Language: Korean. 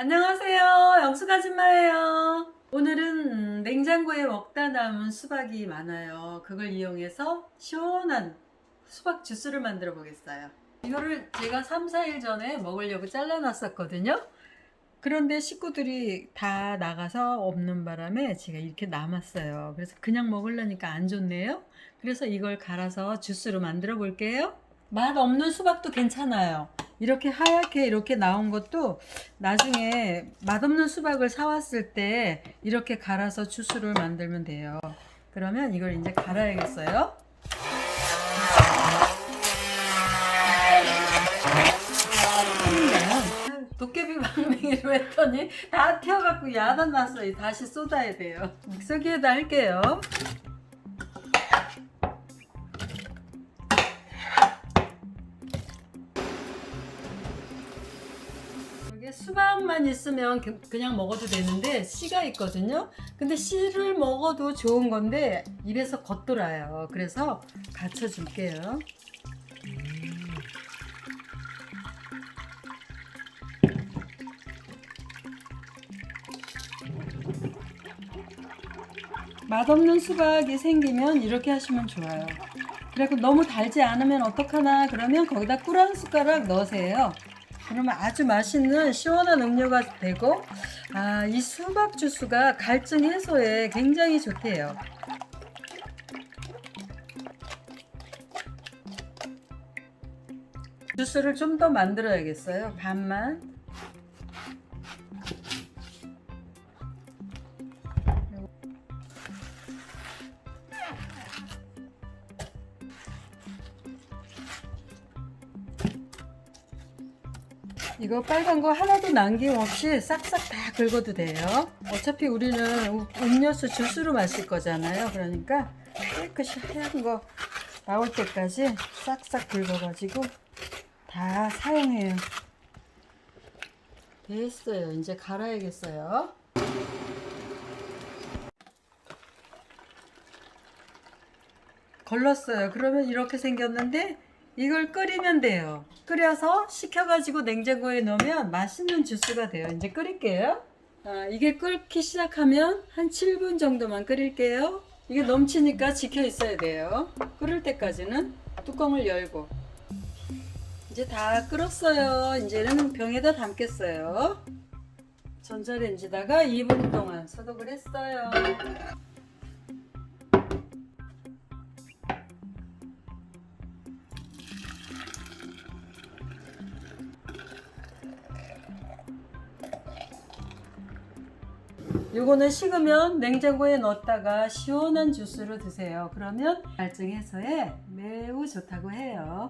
안녕하세요. 영숙 아줌마예요. 오늘은 냉장고에 먹다 남은 수박이 많아요. 그걸 이용해서 시원한 수박 주스를 만들어 보겠어요. 이거를 제가 3, 4일 전에 먹으려고 잘라놨었거든요. 그런데 식구들이 다 나가서 없는 바람에 제가 이렇게 남았어요. 그래서 그냥 먹으려니까 안 좋네요. 그래서 이걸 갈아서 주스로 만들어 볼게요. 맛 없는 수박도 괜찮아요. 이렇게 하얗게 이렇게 나온 것도 나중에 맛없는 수박을 사왔을 때 이렇게 갈아서 주스를 만들면 돼요. 그러면 이걸 이제 갈아야겠어요. 그러면 도깨비 방맹이로 했더니 다 튀어갖고 야단 났어요. 다시 쏟아야 돼요. 믹서기에다 할게요. 이게 수박만 있으면 그- 그냥 먹어도 되는데 씨가 있거든요. 근데 씨를 먹어도 좋은 건데 입에서 겉돌아요. 그래서 갖춰 줄게요. 맛없는 수박이 생기면 이렇게 하시면 좋아요. 그리고 너무 달지 않으면 어떡하나 그러면 거기다 꿀 한 숟가락 넣으세요. 그러면 아주 맛있는 시원한 음료가 되고 아, 이 수박 주스가 갈증 해소에 굉장히 좋대요. 주스를 좀 더 만들어야겠어요. 반만. 이거 빨간 거 하나도 남김없이 싹싹 다 긁어도 돼요. 어차피 우리는 우- 음료수 주스로 마실 거잖아요. 그러니까 깨끗이 하얀 거 나올 때까지 싹싹 긁어가지고 다 사용해요. 됐어요. 이제 갈아야겠어요. 걸렀어요. 그러면 이렇게 생겼는데 이걸 끓이면 돼요. 끓여서 식혀가지고 냉장고에 넣으면 맛있는 주스가 돼요. 이제 끓일게요. 아, 이게 끓기 시작하면 한 7분 정도만 끓일게요. 이게 넘치니까 지켜 있어야 돼요. 끓을 때까지는 뚜껑을 열고. 이제 다 끓었어요. 이제는 병에다 담겠어요. 전자레인지다가 2분 동안 소독을 했어요. 요거는 식으면 냉장고에 넣었다가 시원한 주스로 드세요. 그러면 갈증 해소에 매우 좋다고 해요.